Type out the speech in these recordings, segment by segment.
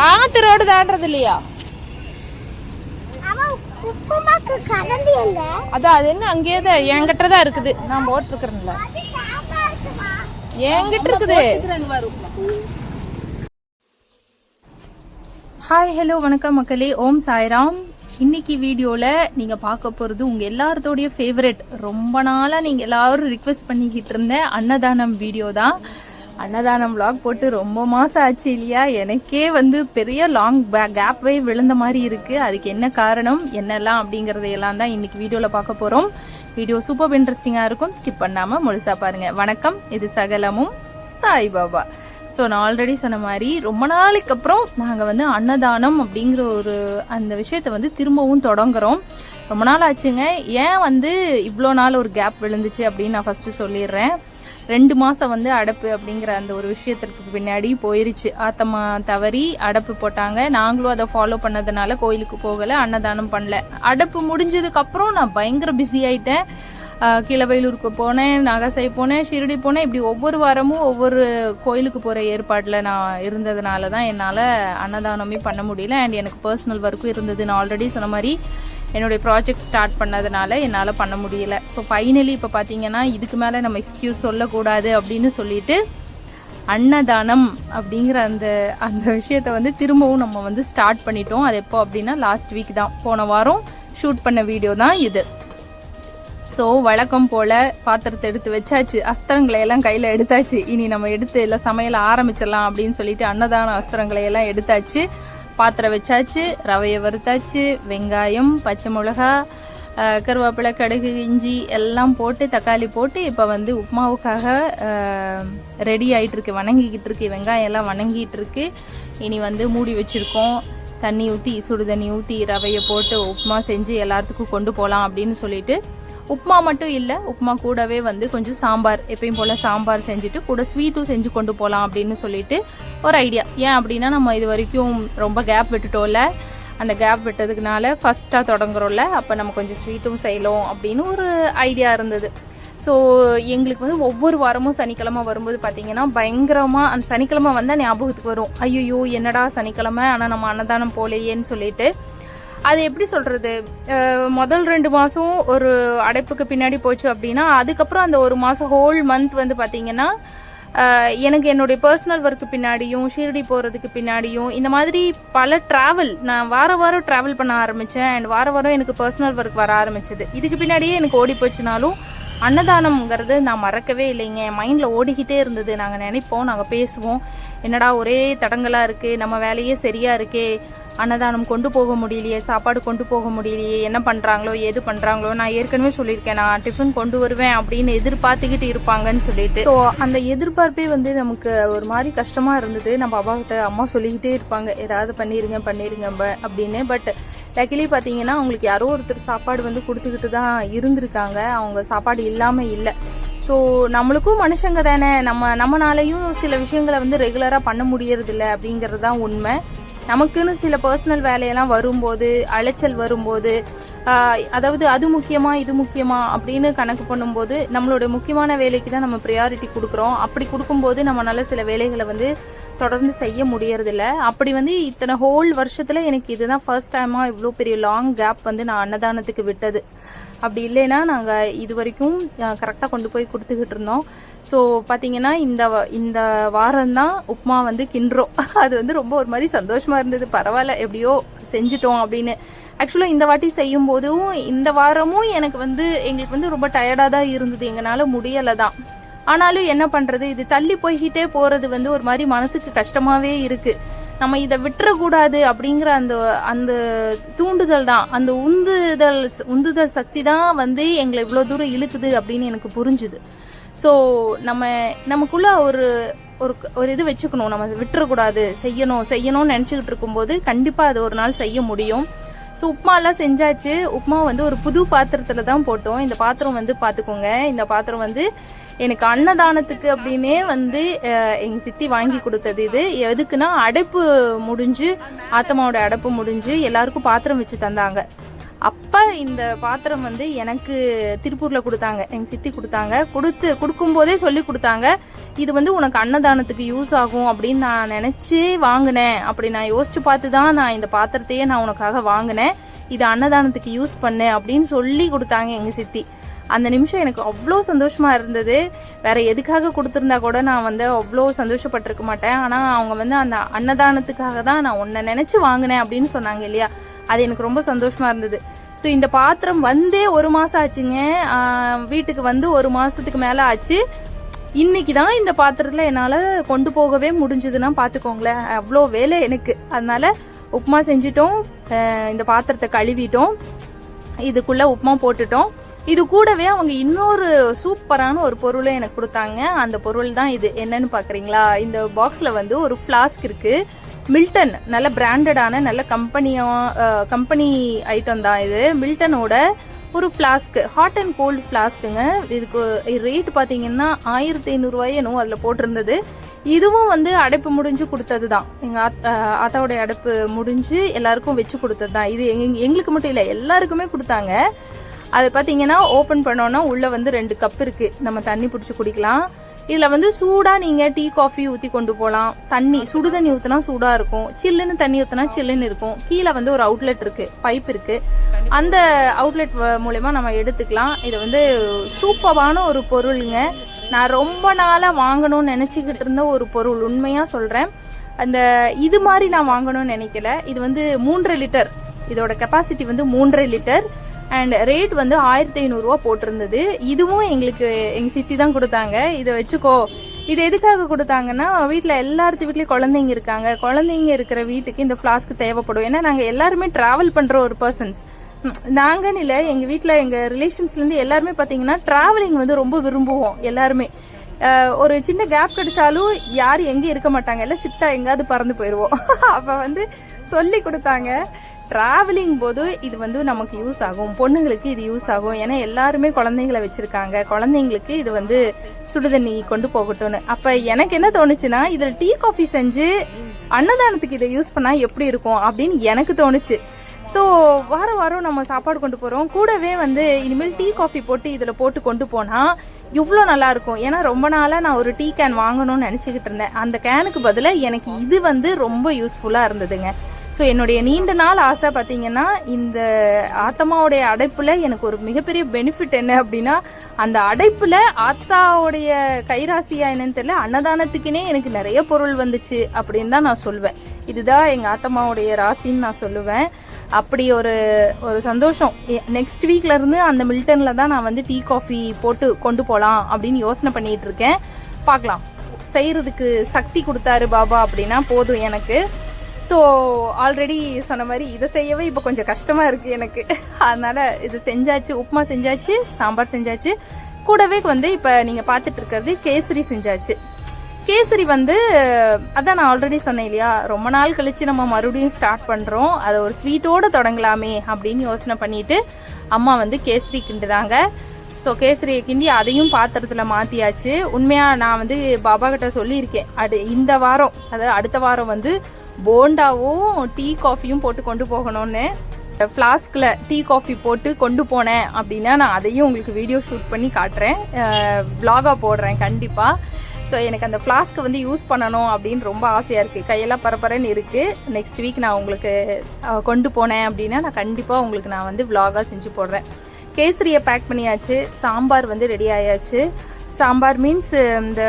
பார்த்து ரோடு தாண்டறது இல்லையா? அதான் அது என்ன அங்கேயே தான் என்கிட்ட தான் இருக்குது. நான் போட்டிருக்கிறேன்ல. என்கிட்ட இருக்குது. ஹாய் ஹலோ வணக்கம் மக்களே. ஓம் சாய்ராம். இன்னைக்கு வீடியோவில் நீங்கள் பார்க்க போகிறது உங்கள் எல்லாரத்தோடைய ஃபேவரெட் ரொம்ப நாளாக நீங்கள் எல்லாரும் ரிக்வெஸ்ட் பண்ணிக்கிட்டு இருந்த அன்னதானம் வீடியோ தான் அன்னதானம் vlog போட்டு ரொம்ப மாதம் ஆச்சு இல்லையா? எனக்கே வந்து பெரிய லாங் கேப்வே விழுந்த மாதிரி இருக்குது அதுக்கு என்ன காரணம் என்னெல்லாம் அப்படிங்கிறதையெல்லாம் தான் இன்னைக்கு வீடியோவில் பார்க்க போகிறோம் வீடியோ சூப்பர் இன்ட்ரெஸ்டிங்காக இருக்கும். ஸ்கிப் பண்ணாமல் முழுசாக பாருங்கள் வணக்கம். இது சகலமும் சாய்பாபா. ஸோ நான் ஆல்ரெடி சொன்ன மாதிரி ரொம்ப நாளைக்கு அப்புறம் நாங்கள் வந்து அன்னதானம் அப்படிங்கிற ஒரு அந்த விஷயத்தை வந்து திரும்பவும் தொடங்குறோம். ரொம்ப நாள் ஆச்சுங்க. ஏன் வந்து இவ்வளோ நாள் ஒரு கேப் விழுந்துச்சு அப்படின்னு நான் ஃபஸ்ட்டு சொல்லிடுறேன். ரெண்டு மாதம் வந்து அடப்பு அப்படிங்கிற அந்த ஒரு விஷயத்திற்கு பின்னாடி போயிருச்சு. ஆத்தம்மா தவறி அடப்பு போட்டாங்க. நாங்களும் அதை ஃபாலோ பண்ணதுனால கோயிலுக்கு போகலை அன்னதானம் பண்ணல. அடப்பு முடிஞ்சதுக்கு அப்புறம் நான் பயங்கர பிஸி ஆயிட்டேன். ஆஹ் போனேன் நாகசாய் போனேன் ஷிரடி போனேன். இப்படி ஒவ்வொரு வாரமும் ஒவ்வொரு கோயிலுக்கு போகிற ஏற்பாட்டில் நான் இருந்ததுனால தான் என்னால் அன்னதானமே பண்ண முடியல. அண்ட் எனக்கு பர்சனல் ஒர்க்கும் இருந்தது. நான் ஆல்ரெடி சொன்ன மாதிரி என்னுடைய ப்ராஜெக்ட் ஸ்டார்ட் பண்ணதுனால என்னால் பண்ண முடியல. ஸோ ஃபைனலி இப்போ பார்த்தீங்கன்னா இதுக்கு மேலே நம்ம எக்ஸ்கியூஸ் சொல்லக்கூடாது அப்படின்னு சொல்லிட்டு அன்னதானம் அப்படிங்கிற அந்த அந்த விஷயத்தை வந்து திரும்பவும் நம்ம வந்து ஸ்டார்ட் பண்ணிட்டோம். அது எப்போ அப்படின்னா லாஸ்ட் வீக் தான். போன வாரம் ஷூட் பண்ண வீடியோ தான் இது. ஸோ வழக்கம் போல் பாத்திரத்தை எடுத்து வச்சாச்சு. அஸ்திரங்களை எல்லாம் கையில் எடுத்தாச்சு. இனி நம்ம எடுத்து எல்லாம் சமையல் ஆரம்பிச்சிடலாம் அப்படின்னு சொல்லிட்டு அன்னதான அஸ்திரங்களை எல்லாம் எடுத்தாச்சு. பாத்திரம் வச்சாச்சு ரவையை வறுத்தாச்சு வெங்காயம் பச்சை மிளகா கருவேப்பிலை கடுகு இஞ்சி எல்லாம் போட்டு தக்காளி போட்டு இப்போ வந்து உப்புமாவுக்காக ரெடி ஆகிட்டுருக்கு வணங்கிக்கிட்டு இருக்கு வெங்காயம் எல்லாம் வணங்கிட்டு இருக்கு இனி வந்து மூடி வச்சுருக்கோம். தண்ணி ஊற்றி சுடு தண்ணி ஊற்றி ரவையை போட்டு உப்புமா செஞ்சு எல்லாத்துக்கும் கொண்டு போகலாம் அப்படின்னு சொல்லிட்டு உப்புமா மட்டும் இல்லை உப்புமா கூடவே வந்து கொஞ்சம் சாம்பார் எப்பயும் போல் சாம்பார் செஞ்சுட்டு கூட ஸ்வீட்டும் செஞ்சு கொண்டு போகலாம் அப்படின்னு சொல்லிட்டு ஒரு ஐடியா ஏன் அப்படின்னா நம்ம இது வரைக்கும் ரொம்ப கேப் விட்டுட்டோம்ல. அந்த கேப் விட்டதுக்குனால ஃபஸ்ட்டாக தொடங்குறோம்ல. அப்போ நம்ம கொஞ்சம் ஸ்வீட்டும் செய்யலாம் அப்படின்னு ஒரு ஐடியா இருந்தது. ஸோ எங்களுக்கு வந்து ஒவ்வொரு வாரமும் சனிக்கிழமை வரும்போது பார்த்தீங்கன்னா பயங்கரமாக அந்த சனிக்கிழமை வந்தால் ஞாபகத்துக்கு வரும். ஐயோ என்னடா சனிக்கிழமை? ஆனால் நம்ம அன்னதானம் போலையேன்னு சொல்லிட்டு அது எப்படி சொல்கிறது முதல் ரெண்டு மாதம் ஒரு அடைப்புக்கு பின்னாடி போச்சு அப்படின்னா அதுக்கப்புறம் அந்த ஒரு மாதம் ஹோல் மந்த் வந்து பார்த்திங்கன்னா எனக்கு என்னுடைய பர்சனல் ஒர்க்கு பின்னாடியும் ஷீரடி போகிறதுக்கு பின்னாடியும் இந்த மாதிரி பல ட்ராவல் நான் வார வாரம் ட்ராவல் பண்ண ஆரம்பித்தேன் அண்ட் வார வாரம் எனக்கு பர்சனல் ஒர்க் வர ஆரம்பிச்சது. இதுக்கு பின்னாடியே எனக்கு ஓடி போச்சுனாலும் அன்னதானம்ங்கிறது நான் மறக்கவே இல்லைங்க. என் மைண்டில் ஓடிக்கிட்டே இருந்தது. நாங்கள் நினைப்போம் நாங்கள் பேசுவோம். என்னடா ஒரே தடங்கலாக இருக்குது நம்ம வேலையே சரியாக இருக்கே. அன்னதானம் கொண்டு போக முடியலையே சாப்பாடு கொண்டு போக முடியலையே என்ன பண்ணுறாங்களோ எது பண்ணுறாங்களோ நான் ஏற்கனவே சொல்லியிருக்கேன். நான் டிஃபன் கொண்டு வருவேன் அப்படின்னு எதிர்பார்த்துக்கிட்டு இருப்பாங்கன்னு சொல்லிட்டு. ஸோ அந்த எதிர்பார்ப்பே வந்து நமக்கு ஒரு மாதிரி கஷ்டமாக இருந்தது. நம்ம அப்பா கிட்ட அம்மா சொல்லிக்கிட்டே இருப்பாங்க. ஏதாவது பண்ணிருங்க பண்ணிருங்க அப்படின்னு. பட் லக்கிலி பார்த்தீங்கன்னா அவங்களுக்கு யாரோ ஒருத்தர் சாப்பாடு வந்து கொடுத்துக்கிட்டு தான் இருந்திருக்காங்க. அவங்க சாப்பாடு இல்லாமல் இல்லை. ஸோ நம்மளுக்கும் மனுஷங்க தானே. நம்ம நம்மனாலையும் சில விஷயங்களை வந்து ரெகுலராக பண்ண முடியறதில்ல அப்படிங்கிறது தான் உண்மை. நமக்குன்னு சில பர்சனல் வேலையெல்லாம் வரும்போது அலைச்சல் வரும்போது அதாவது அது முக்கியமா இது முக்கியமா அப்படின்னு கணக்கு பண்ணும்போது நம்மளோட முக்கியமான வேலைக்கு தான் நம்ம ப்ரியாரிட்டி கொடுக்குறோம். அப்படி கொடுக்கும்போது நம்மளால சில வேலைகளை வந்து தொடர்ந்து செய்ய முடியறதில்ல. அப்படி வந்து இத்தனை ஹோல் வருஷத்துல எனக்கு இதுதான் ஃபர்ஸ்ட் டைமா இவ்வளோ பெரிய லாங் கேப் வந்து நான் அன்னதானத்துக்கு விட்டது. அப்படி இல்லைன்னா நாங்கள் இது வரைக்கும் கரெக்டாக கொண்டு போய் கொடுத்துக்கிட்டு இருந்தோம். ஸோ பார்த்தீங்கன்னா இந்த இந்த வாரம் தான் உப்புமா வந்து கிண்டுறோம். அது வந்து ரொம்ப ஒரு மாதிரி சந்தோஷமாக இருந்தது. பரவாயில்ல எப்படியோ செஞ்சுட்டோம் அப்படின்னு. ஆக்சுவலாக இந்த வாட்டி செய்யும் போதும் இந்த வாரமும் எனக்கு வந்து எங்களுக்கு வந்து ரொம்ப டயர்டாக தான் இருந்தது. எங்களால் முடியலை தான் ஆனாலும் என்ன பண்ணுறது இது தள்ளி போய்கிட்டே போகிறது வந்து ஒரு மாதிரி மனசுக்கு கஷ்டமாகவே இருக்குது நம்ம இதை விட்டுறக்கூடாது அப்படிங்கிற அந்த அந்த தூண்டுதல் தான். அந்த உந்துதல் உந்துதல் சக்தி தான் வந்து எங்களை இவ்வளோ தூரம் இழுக்குது அப்படின்னு எனக்கு புரிஞ்சுது. ஸோ நம்ம நமக்குள்ள ஒரு ஒரு ஒரு இது வச்சுக்கணும். நம்ம விட்டுறக்கூடாது. செய்யணும் செய்யணும்னு நினச்சிக்கிட்டு இருக்கும்போது கண்டிப்பாக அது ஒரு நாள் செய்ய முடியும். ஸோ உப்புமாலாம் செஞ்சாச்சு. உப்புமா வந்து ஒரு புது பாத்திரத்தில் தான் போட்டோம். இந்த பாத்திரம் வந்து பார்த்துக்கோங்க இந்த பாத்திரம் வந்து எனக்கு அன்னதானத்துக்கு அப்படின்னே வந்து எங்கள் எங்க சித்தி வாங்கி கொடுத்தது இது. எதுக்குன்னா அடைப்பு முடிஞ்சு ஆத்தமாவோட அடைப்பு முடிஞ்சு எல்லாருக்கும் பாத்திரம் வச்சு தந்தாங்க. அப்போ இந்த பாத்திரம் வந்து எனக்கு திருப்பூரில் கொடுத்தாங்க. எங்கள் சித்தி கொடுத்தாங்க. கொடுத்து கொடுக்கும்போதே சொல்லி கொடுத்தாங்க. இது வந்து உனக்கு அன்னதானத்துக்கு யூஸ் ஆகும் அப்படின்னு நான் நினச்சி வாங்கினேன். அப்படி நான் யோசிச்சு பார்த்து தான் நான் இந்த பாத்திரத்தையே நான் உனக்காக வாங்கினேன். இது அன்னதானத்துக்கு யூஸ் பண்ணு அப்படின்னு சொல்லி கொடுத்தாங்க எங்கள் சித்தி. அந்த நிமிஷம் எனக்கு அவ்வளோ சந்தோஷமாக இருந்தது. வேற எதுக்காக கொடுத்துருந்தா கூட நான் வந்து அவ்வளோ சந்தோஷப்பட்டிருக்க மாட்டேன். ஆனால் அவங்க வந்து அந்த அன்னதானத்துக்காக தான் நான் உன்னை நினச்சி வாங்கினேன் அப்படின்னு சொன்னாங்க இல்லையா? அது எனக்கு ரொம்ப சந்தோஷமாக இருந்தது. ஸோ இந்த பாத்திரம் வந்தே ஒரு மாதம் ஆச்சுங்க. வீட்டுக்கு வந்து ஒரு மாதத்துக்கு மேலே ஆச்சு. இன்னைக்கு தான் இந்த பாத்திரத்தில் என்னால் கொண்டு போகவே முடிஞ்சதுன்னா பார்த்துக்கோங்களேன் அவ்வளோ வேலை எனக்கு. அதனால உப்புமா செஞ்சிட்டோம். இந்த பாத்திரத்தை கழுவிட்டோம். இதுக்குள்ளே உப்புமா போட்டுட்டோம். இது கூடவே அவங்க இன்னொரு சூப்பரான ஒரு பொருளும் எனக்கு கொடுத்தாங்க. அந்த பொருள் தான் இது. என்னன்னு பார்க்குறீங்களா இந்த பாக்ஸில் வந்து ஒரு ஃப்ளாஸ்க் இருக்கு. மில்டன் நல்ல பிராண்டடான நல்ல கம்பெனியாக கம்பெனி ஐட்டம் தான் இது. மில்டனோட ஒரு ஃப்ளாஸ்க் ஹாட் அண்ட் கோல்டு ஃப்ளாஸ்க்குங்க இதுக்கு ரேட் பார்த்தீங்கன்னா ஆயிரத்தி ஐநூறுரூவாயே என்னவோ அதில் போட்டிருந்தது. இதுவும் வந்து அடைப்பு முடிஞ்சு கொடுத்தது தான். எங்கள் ஆத்தாவுடைய அடைப்பு முடிஞ்சு எல்லாருக்கும் வச்சு கொடுத்தது தான். இது எங்களுக்கு மட்டும் இல்லை எல்லாருக்குமே கொடுத்தாங்க. அது பார்த்தீங்கன்னா ஓப்பன் பண்ணோன்னா உள்ளே வந்து ரெண்டு கப் இருக்குது நம்ம தண்ணி பிடிச்சி குடிக்கலாம். இதில் வந்து சூடாக நீங்கள் டீ காஃபி ஊற்றி கொண்டு போகலாம் தண்ணி சுடு தண்ணி ஊற்றினா சூடாக இருக்கும். சில்லுன்னு தண்ணி ஊற்றினா சில்லுன்னு இருக்கும். கீழே வந்து ஒரு அவுட்லெட் இருக்குது பைப் இருக்குது அந்த அவுட்லெட் மூலயமா நம்ம எடுத்துக்கலாம். இது வந்து சூப்பரான ஒரு பொருளுங்க. நான் ரொம்ப நாளாக வாங்கணும்னு நினச்சிக்கிட்டு இருந்த ஒரு பொருள். உண்மையாக சொல்கிறேன் அந்த இது மாதிரி நான் வாங்கணும்னு நினைக்கல. இது வந்து மூன்றரை லிட்டர் இதோட கெப்பாசிட்டி வந்து மூன்றரை லிட்டர் அண்ட் ரேட் வந்து ஆயிரத்தி ஐநூறுரூவா போட்டிருந்தது. இதுவும் எங்களுக்கு எங்கள் சித்தி தான் கொடுத்தாங்க. இதை வச்சுக்கோ. இது எதுக்காக கொடுத்தாங்கன்னா வீட்டில் எல்லாத்து வீட்லேயும் குழந்தைங்க இருக்காங்க. குழந்தைங்க இருக்கிற வீட்டுக்கு இந்த ஃப்ளாஸ்க்கு தேவைப்படும். ஏன்னா நாங்கள் எல்லாருமே ட்ராவல் பண்ணுற ஒரு பர்சன்ஸ் நாங்கன்னு இல்லை எங்கள் வீட்டில் எங்கள் ரிலேஷன்ஸ்லேருந்து எல்லாருமே பார்த்தீங்கன்னா ட்ராவலிங் வந்து ரொம்ப விரும்புவோம் எல்லாருமே. ஒரு சின்ன கேப் கிடைச்சாலும் யாரும் எங்கேயும் இருக்க மாட்டாங்க. இல்லை சித்தா எங்கேயாவது பறந்து போயிடுவோம் அப்போ வந்து சொல்லி கொடுத்தாங்க. ட்ராவலிங் போது இது வந்து நமக்கு யூஸ் ஆகும். பொண்ணுங்களுக்கு இது யூஸ் ஆகும். ஏன்னா எல்லாருமே குழந்தைங்களை வச்சிருக்காங்க. குழந்தைங்களுக்கு இது வந்து சுடுதண்ணி கொண்டு போகட்டும்னு. அப்போ எனக்கு என்ன தோணுச்சுன்னா இதில் டீ காஃபி செஞ்சு அன்னதானத்துக்கு இதை யூஸ் பண்ணால் எப்படி இருக்கும் அப்படின்னு எனக்கு தோணுச்சு. ஸோ வாரம் வாரம் நம்ம சாப்பாடு கொண்டு போகிறோம் கூடவே வந்து இனிமேல் டீ காஃபி போட்டு இதில் போட்டு கொண்டு போனால் இவ்வளோ நல்லா இருக்கும். ஏன்னா ரொம்ப நாளாக நான் ஒரு டீ கேன் வாங்கணும்னு நினச்சிக்கிட்டு இருந்தேன். அந்த கேனுக்கு பதிலாக எனக்கு இது வந்து ரொம்ப யூஸ்ஃபுல்லாக இருந்ததுங்க. ஸோ என்னுடைய நீண்ட நாள் ஆசை பார்த்தீங்கன்னா இந்த ஆத்தமாவுடைய அடைப்பில் எனக்கு ஒரு மிகப்பெரிய பெனிஃபிட் என்ன அப்படின்னா அந்த அடைப்பில் ஆத்தாவுடைய கைராசியா என்னன்னு தெரியல அன்னதானத்துக்குனே எனக்கு நிறைய பொருள் வந்துச்சு அப்படின்னு தான் நான் சொல்வேன். இதுதான் எங்கள் ஆத்தம்மாவுடைய ராசின்னு நான் சொல்லுவேன். அப்படி ஒரு ஒரு சந்தோஷம். நெக்ஸ்ட் வீக்லேருந்து அந்த மில்டனில் தான் நான் வந்து டீ காஃபி போட்டு கொண்டு போகலாம் அப்படின்னு யோசனை பண்ணிகிட்டு இருக்கேன். பார்க்கலாம். செய்கிறதுக்கு சக்தி கொடுத்தாரு பாபா அப்படின்னா போதும் எனக்கு. ஸோ ஆல்ரெடி சொன்ன மாதிரி இதை செய்யவே இப்போ கொஞ்சம் கஷ்டமாக இருக்குது எனக்கு. அதனால் இது செஞ்சாச்சு உப்புமா செஞ்சாச்சு சாம்பார் செஞ்சாச்சு. கூடவே வந்து இப்போ நீங்கள் பார்த்துட்டு இருக்கிறது கேசரி செஞ்சாச்சு. கேசரி வந்து அதான் நான் ஆல்ரெடி சொன்னேன் இல்லையா ரொம்ப நாள் கழித்து நம்ம மறுபடியும் ஸ்டார்ட் பண்ணுறோம் அதை ஒரு ஸ்வீட்டோடு தொடங்கலாமே அப்படின்னு யோசனை பண்ணிட்டு அம்மா வந்து கேசரி கிண்டுறாங்க. ஸோ கேசரியை கிண்டி அதையும் பாத்திரத்தில் மாற்றியாச்சு உண்மையாக நான் வந்து பாபா கிட்ட சொல்லியிருக்கேன். அடு இந்த வாரம் அதாவது அடுத்த வாரம் வந்து போண்டாவும் டீ காஃபியும் போட்டு கொண்டு போகணும்னு. ஃப்ளாஸ்கில் டீ காஃபி போட்டு கொண்டு போனேன் அப்படின்னா நான் அதையும் உங்களுக்கு வீடியோ ஷூட் பண்ணி காட்டுறேன். வ்ளாகாக போடுறேன் கண்டிப்பாக ஸோ எனக்கு அந்த ஃப்ளாஸ்க்கு வந்து யூஸ் பண்ணணும் அப்படின்னு ரொம்ப ஆசையாக இருக்குது கையெல்லாம் பரபரன்னு இருக்குது நெக்ஸ்ட் வீக் நான் உங்களுக்கு கொண்டு போனேன் அப்படின்னா நான் கண்டிப்பாக உங்களுக்கு நான் வந்து வ்ளாகாக செஞ்சு போடுறேன். கேசரியை பேக் பண்ணியாச்சு. சாம்பார் வந்து ரெடி ஆயாச்சு. சாம்பார் மீன்ஸ் இந்த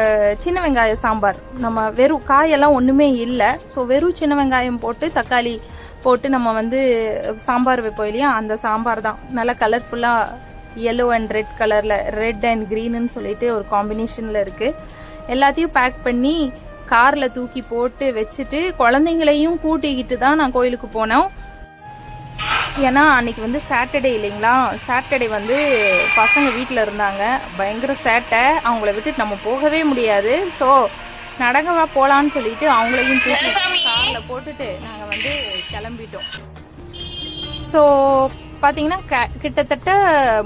சின்ன வெங்காய சாம்பார். நம்ம வெறும் காயெல்லாம் ஒன்றுமே இல்லை. ஸோ வெறும் சின்ன வெங்காயம் போட்டு தக்காளி போட்டு நம்ம வந்து சாம்பார் வைப்போம் இல்லையா? அந்த சாம்பார் தான். நல்லா கலர்ஃபுல்லாக எல்லோ அண்ட் ரெட் கலரில் ரெட் அண்ட் க்ரீனுன்னு சொல்லிட்டு ஒரு காம்பினேஷனில் இருக்குது எல்லாத்தையும் பேக் பண்ணி காரில் தூக்கி போட்டு வச்சுட்டு குழந்தைங்களையும் கூட்டிக்கிட்டு தான் நான் கோயிலுக்கு போனோம். ஏன்னா அன்னைக்கு வந்து சாட்டர்டே இல்லைங்களா? சாட்டர்டே வந்து பசங்க வீட்டில் இருந்தாங்க. பயங்கர சேட்டை. அவங்கள விட்டுட்டு நம்ம போகவே முடியாது. ஸோ நடக்கவா போகலான்னு சொல்லிட்டு அவங்களையும் தூக்கி காரில் போட்டுட்டு நாங்கள் வந்து கிளம்பிட்டோம். ஸோ பார்த்தீங்கன்னா க கிட்டத்தட்ட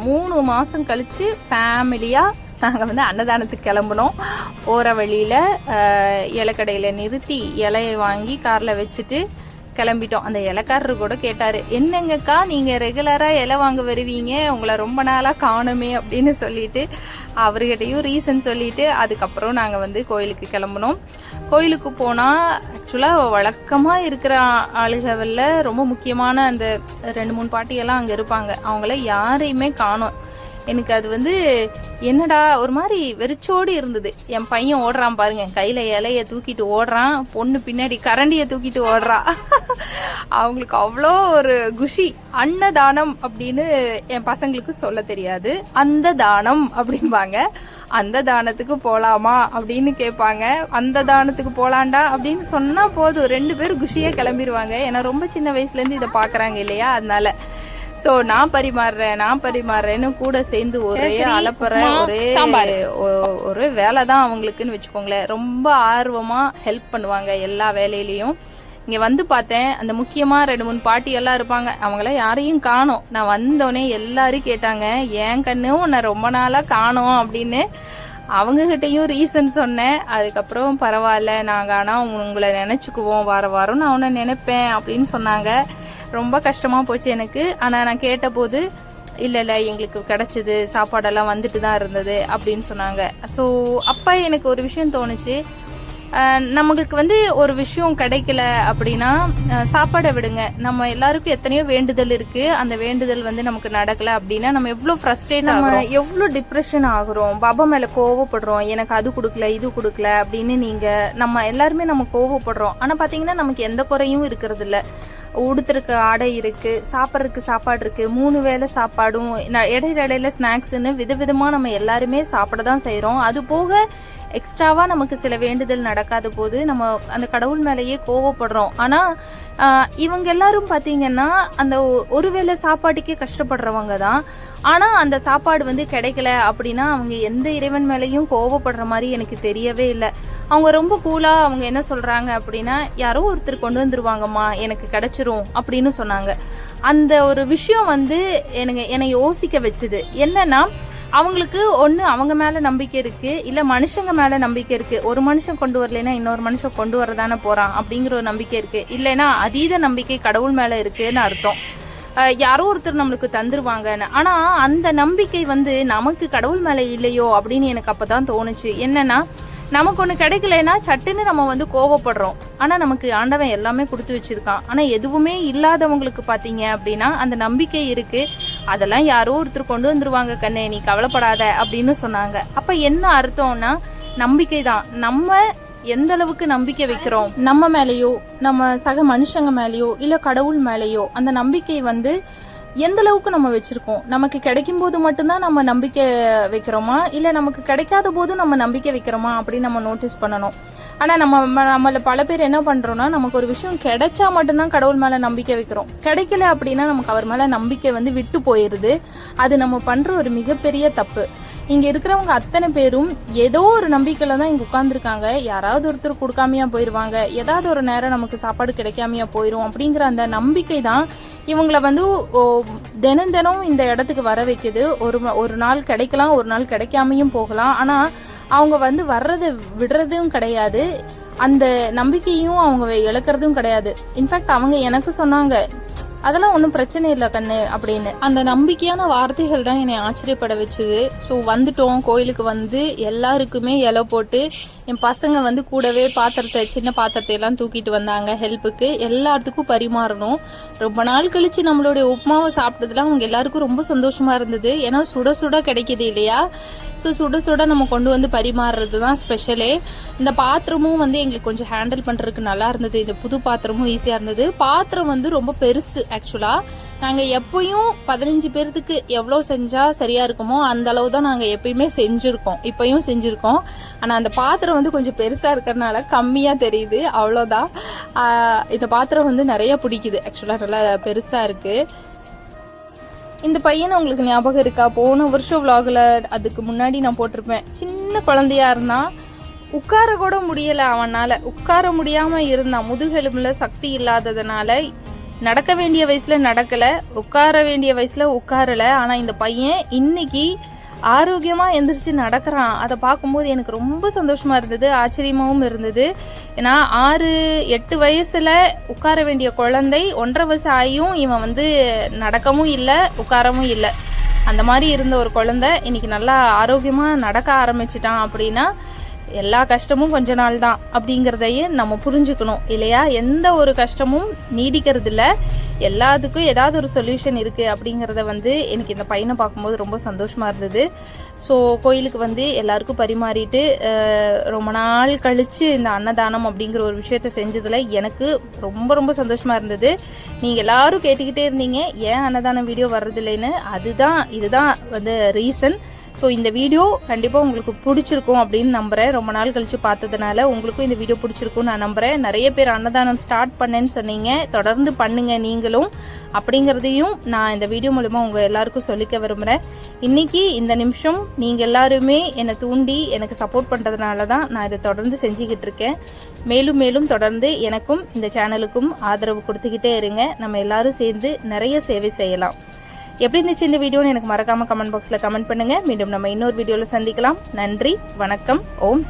மூணு மாதம் கழித்து ஃபேமிலியாக நாங்கள் வந்து அன்னதானத்துக்கு கிளம்புனோம். போகிற வழியில் இலைக்கடையில் நிறுத்தி இலையை வாங்கி காரில் வச்சுட்டு கிளம்பிட்டோம். அந்த இலக்காரர் கூட கேட்டாரு என்னங்கக்கா நீங்க ரெகுலரா இலை வாங்க வருவீங்க? உங்களை ரொம்ப நாளா காணுமே அப்படின்னு சொல்லிட்டு அவர்கிட்டயும் ரீசன் சொல்லிட்டு அதுக்கப்புறம் நாங்க வந்து கோயிலுக்கு கிளம்புனோம். கோயிலுக்கு போனா ஆக்சுவலாக வழக்கமாக இருக்கிற ஆளுகளில் ரொம்ப முக்கியமான அந்த ரெண்டு மூணு பாட்டியெல்லாம் அங்கே இருப்பாங்க. அவங்கள யாரையுமே காணும். எனக்கு அது வந்து என்னடா ஒரு மாதிரி வெறிச்சோடி இருந்தது. என் பையன் ஓடுறான் பாருங்க. கையில் இலைய தூக்கிட்டு ஓடுறான். பொண்ணு பின்னாடி கரண்டியை தூக்கிட்டு ஓடுறா. அவங்களுக்கு அவ்வளோ ஒரு குஷி. அன்னதானம் அப்படின்னு என் பசங்களுக்கு சொல்ல தெரியாது. அந்த தானம் அப்படிம்பாங்க. அந்த தானத்துக்கு போகலாமா அப்படின்னு கேட்பாங்க. அந்த தானத்துக்கு போகலாண்டா அப்படின்னு சொன்னால் போதும். ரெண்டு பேரும் குஷியாக கிளம்பிடுவாங்க ஏன்னா ரொம்ப சின்ன வயசுலேருந்து இதை பார்க்குறாங்க இல்லையா? அதனால. சோ நான் பரிமாறுறேன் நான் பரிமாறுறேன்னு கூட சேர்ந்து ஒரே அலப்பற ஒரே ஒரே வேலை தான் அவங்களுக்குன்னு வச்சுக்கோங்களேன். ரொம்ப ஆர்வமா ஹெல்ப் பண்ணுவாங்க எல்லா வேலையிலயும். இங்க வந்து பார்த்தேன் அந்த முக்கியமா ரெண்டு மூணு பாட்டி எல்லாம் இருப்பாங்க. அவங்கள யாரையும் காணோம். நான் வந்தோடனே எல்லாரும் கேட்டாங்க ஏன் கண்ணு உன்னை ரொம்ப நாளா காணோம் அப்படின்னு. அவங்க கிட்டயும் ரீசன் சொன்னேன். அதுக்கப்புறம் பரவாயில்ல நாங்க ஆனா உங்களை நினைச்சுக்குவோம் வார வாரம் நான் உன்னை நினைப்பேன் அப்படின்னு சொன்னாங்க. ரொம்ப கஷ்டமா போச்சு எனக்கு. ஆனா நான் கேட்டபோது இல்ல இல்ல எங்களுக்கு கிடைச்சது சாப்பாடெல்லாம் வந்துட்டு தான் இருந்தது அப்படின்னு சொன்னாங்க. ஸோ அப்ப எனக்கு ஒரு விஷயம் தோணுச்சு. நமக்கு வந்து ஒரு விஷயம் கிடைக்கல அப்படின்னா சாப்பாடை விடுங்க. நம்ம எல்லாருக்கும் எத்தனையோ வேண்டுதல் இருக்கு. அந்த வேண்டுதல் வந்து நமக்கு நடக்கல அப்படின்னா நம்ம எவ்வளவு ஃப்ரஸ்ட்ரேட் ஆகிறோம்? எவ்வளவு டிப்ரெஷன் ஆகுறோம்? பாபா மேல கோவப்படுறோம். எனக்கு அது கொடுக்கல இது கொடுக்கல அப்படின்னு நீங்க நம்ம எல்லாருமே நம்ம கோவப்படுறோம். ஆனா பாத்தீங்கன்னா நமக்கு எந்த குறையும் இருக்கிறது இல்ல உடுத்துறக்கு ஆடை இருக்கு சாப்பிட்றதுக்கு சாப்பாடு இருக்கு மூணு வேளை சாப்பாடும் இடையில இடையில ஸ்நாக்ஸ்ன்னு விதவிதமாக நம்ம எல்லாருமே சாப்பிட தான் செய்கிறோம் அது போக எக்ஸ்ட்ராவாக நமக்கு சில வேண்டுதல் நடக்காத போது நம்ம அந்த கடவுள் மேலேயே கோவப்படுறோம். ஆனால் இவங்க எல்லாரும் பார்த்தீங்கன்னா அந்த ஒ- ஒருவேளை சாப்பாட்டுக்கே கஷ்டப்படுறவங்க தான். ஆனால் அந்த சாப்பாடு வந்து கிடைக்கல அப்படின்னா அவங்க எந்த இறைவன் மேலேயும் கோவப்படுற மாதிரி எனக்கு தெரியவே இல்லை. அவங்க ரொம்ப கூலாக அவங்க என்ன சொல்கிறாங்க அப்படின்னா யாரோ ஒருத்தர் கொண்டு வந்துருவாங்கம்மா எனக்கு கிடச்சிரும் அப்படின்னு சொன்னாங்க. அந்த ஒரு விஷயம் வந்து எனக்கு என்னை யோசிக்க வச்சுது. என்னன்னா அவங்களுக்கு ஒன்று அவங்க மேலே நம்பிக்கை இருக்குது இல்லை மனுஷங்க மேலே நம்பிக்கை இருக்குது ஒரு மனுஷன் கொண்டு வரலைன்னா இன்னொரு மனுஷன் கொண்டு வரதானே போகிறான் அப்படிங்கிற ஒரு நம்பிக்கை இருக்குது இல்லைன்னா அதீத நம்பிக்கை கடவுள் மேலே இருக்குன்னு அர்த்தம். யாரோ ஒருத்தர் நம்மளுக்கு தந்துருவாங்கன்னு. ஆனால் அந்த நம்பிக்கை வந்து நமக்கு கடவுள் மேலே இல்லையோ அப்படின்னு எனக்கு அப்போ தான் தோணுச்சு. என்னென்னா நமக்கு ஒன்று கிடைக்கலனா சட்டுன்னு நம்ம வந்து கோவப்படுறோம். ஆனால் நமக்கு ஆண்டவன் எல்லாமே கொடுத்து வச்சுருக்கான். ஆனால் எதுவுமே இல்லாதவங்களுக்கு பார்த்தீங்க அப்படின்னா அந்த நம்பிக்கை இருக்குது அதெல்லாம் யாரோ ஒருத்தர் கொண்டு வந்துருவாங்க கண்ணே நீ கவலைப்படாத அப்படின்னு சொன்னாங்க. அப்போ என்ன அர்த்தம்னா நம்பிக்கை தான். நம்ம எந்த அளவுக்கு நம்பிக்கை வைக்கிறோம்? நம்ம மேலேயோ நம்ம சக மனுஷங்க மேலேயோ இல்லை கடவுள் மேலேயோ அந்த நம்பிக்கை வந்து எந்த அளவுக்கு நம்ம வச்சிருக்கோம்? நமக்கு கிடைக்கும் போது மட்டும்தான் நம்ம நம்பிக்கை வைக்கிறோமா? இல்லை நமக்கு கிடைக்காத போதும் நம்ம நம்பிக்கை வைக்கிறோமா? அப்படின்னு நம்ம நோட்டீஸ் பண்ணணும். ஆனால் நம்ம நம்மள பல பேர் என்ன பண்ணுறோன்னா நமக்கு ஒரு விஷயம் கிடைச்சா மட்டும்தான் கடவுள் மேலே நம்பிக்கை வைக்கிறோம். கிடைக்கல அப்படின்னா நமக்கு அவர் மேலே நம்பிக்கை வந்து விட்டு போயிடுது அது நம்ம பண்ணுற ஒரு மிகப்பெரிய தப்பு. இங்கே இருக்கிறவங்க அத்தனை பேரும் ஏதோ ஒரு நம்பிக்கையில் தான் இங்கே உட்காந்துருக்காங்க யாராவது ஒருத்தர் கொடுக்காமையா போயிடுவாங்க ஏதாவது ஒரு நேரம் நமக்கு சாப்பாடு கிடைக்காமையா போயிடும் அப்படிங்கிற அந்த நம்பிக்கை தான் இவங்கள வந்து ஓ, தினம் தினம் இந்த இடத்துக்கு வர வைக்குது. ஒரு ஒரு நாள் கிடைக்கலாம் ஒரு நாள் கிடைக்காமையும் போகலாம். ஆனால் அவங்க வந்து வர்றதை விடுறதும் கிடையாது. அந்த நம்பிக்கையும் அவங்க இழக்கிறதும் கிடையாது. இன்ஃபேக்ட் அவங்க எனக்கு சொன்னாங்க அதெல்லாம் ஒன்றும் பிரச்சனை இல்லை கண்ணு அப்படின்னு. அந்த நம்பிக்கையான வார்த்தைகள் தான் என்னை ஆச்சரியப்பட வச்சுது. ஸோ வந்துட்டோம் கோயிலுக்கு வந்து எல்லாருக்குமே இலை போட்டு என் பசங்க வந்து கூடவே பாத்திரத்தை சின்ன பாத்திரத்தை எல்லாம் தூக்கிட்டு வந்தாங்க ஹெல்ப்புக்கு. எல்லாத்துக்கும் பரிமாறணும். ரொம்ப நாள் கழிச்சு நம்மளுடைய உப்புமாவை சாப்பிட்டதுலாம் அவங்க எல்லாருக்கும் ரொம்ப சந்தோஷமா இருந்தது. ஏன்னா சுட சுட கிடைக்குது இல்லையா? ஸோ சுட சுட நம்ம கொண்டு வந்து பரிமாறுறது தான் ஸ்பெஷலே இந்த பாத்திரமும் வந்து எங்களுக்கு கொஞ்சம் ஹேண்டில் பண்ணுறதுக்கு நல்லா இருந்தது. இந்த புது பாத்திரமும் ஈஸியாக இருந்தது. பாத்திரம் வந்து ரொம்ப பெருசு. ஆக்சுவலாக நாங்கள் எப்பயும் பதினஞ்சு பேர்த்துக்கு எவ்வளோ செஞ்சால் சரியாக இருக்குமோ அந்த அளவு தான் நாங்கள் எப்பயுமே செஞ்சுருக்கோம். இப்பயும் செஞ்சுருக்கோம். ஆனால் அந்த பாத்திரம் வந்து கொஞ்சம் பெருசாக இருக்கிறனால கம்மியாக தெரியுது அவ்வளோதான். இந்த பாத்திரம் வந்து நிறைய பிடிக்குது. ஆக்சுவலாக நல்லா பெருசாக இருக்குது இந்த பையனை உங்களுக்கு ஞாபகம் இருக்கா? போன வருஷம் விலாகில் அதுக்கு முன்னாடி நான் போட்டிருப்பேன். சின்ன குழந்தையா இருந்தான் உட்கார கூட முடியலை அவனால். உட்கார முடியாமல் இருந்தான். முதுகெலும்பில் சக்தி இல்லாததுனால நடக்க வேண்டிய வயசுல நடக்கல உட்கார வேண்டிய வயசுல உட்காரல. ஆனா இந்த பையன் இன்னைக்கு ஆரோக்கியமாக எந்திரிச்சு நடக்கிறான். அதை பார்க்கும்போது எனக்கு ரொம்ப சந்தோஷமாக இருந்தது ஆச்சரியமாகவும் இருந்தது. ஏன்னா ஆறு எட்டு வயசில் உட்கார வேண்டிய குழந்தை ஒன்றரை வயசு ஆகியும் இவன் வந்து நடக்கவும் இல்லை உட்காரவும் இல்லை. அந்த மாதிரி இருந்த ஒரு குழந்தை இன்னைக்கு நல்லா ஆரோக்கியமாக நடக்க ஆரம்பிச்சிட்டான் அப்படின்னா எல்லா கஷ்டமும் கொஞ்ச நாள் தான் அப்படிங்கிறதையும் நம்ம புரிஞ்சுக்கணும் இல்லையா? எந்த ஒரு கஷ்டமும் நீடிக்கிறது இல்லை எல்லாத்துக்கும் ஏதாவது ஒரு சொல்யூஷன் இருக்குது அப்படிங்கிறத வந்து எனக்கு இந்த பையனை பார்க்கும்போது ரொம்ப சந்தோஷமாக இருந்தது. ஸோ கோயிலுக்கு வந்து எல்லாருக்கும் பரிமாறிட்டு ரொம்ப நாள் கழித்து இந்த அன்னதானம் அப்படிங்கிற ஒரு விஷயத்த செஞ்சதில் எனக்கு ரொம்ப ரொம்ப சந்தோஷமாக இருந்தது. நீங்கள் எல்லாரும் கேட்டுக்கிட்டே இருந்தீங்க ஏன் அன்னதானம் வீடியோ வர்றதில்லைன்னு? அதுதான் இதுதான் வந்து ரீசன் ஸோ இந்த வீடியோ கண்டிப்பாக உங்களுக்கு பிடிச்சிருக்கும் அப்படின்னு நம்புகிறேன் ரொம்ப நாள் கழித்து பார்த்ததுனால உங்களுக்கும் இந்த வீடியோ பிடிச்சிருக்கும் நான் நம்புகிறேன் நிறைய பேர் அன்னதானம் ஸ்டார்ட் பண்ணேன்னு சொன்னீங்க. தொடர்ந்து பண்ணுங்கள் நீங்களும். அப்படிங்கிறதையும் நான் இந்த வீடியோ மூலமாக உங்கள் எல்லாருக்கும் சொல்லிக்க விரும்புகிறேன் இன்னைக்கு இந்த நிமிஷம் நீங்கள் எல்லாருமே என்னை தூண்டி எனக்கு சப்போர்ட் பண்ணுறதுனால தான் நான் இதை தொடர்ந்து செஞ்சுக்கிட்டு இருக்கேன். மேலும் மேலும் தொடர்ந்து எனக்கும் இந்த சேனலுக்கும் ஆதரவு கொடுத்துக்கிட்டே இருங்க. நம்ம எல்லாரும் சேர்ந்து நிறைய சேவை செய்யலாம். எப்படி இருந்துச்சு இந்த வீடியோன்னு எனக்கு மறக்காம கமெண்ட் பாக்ஸில் கமெண்ட் பண்ணுங்க. மீண்டும் நம்ம இன்னொரு வீடியோவில் சந்திக்கலாம். நன்றி வணக்கம் ஓம்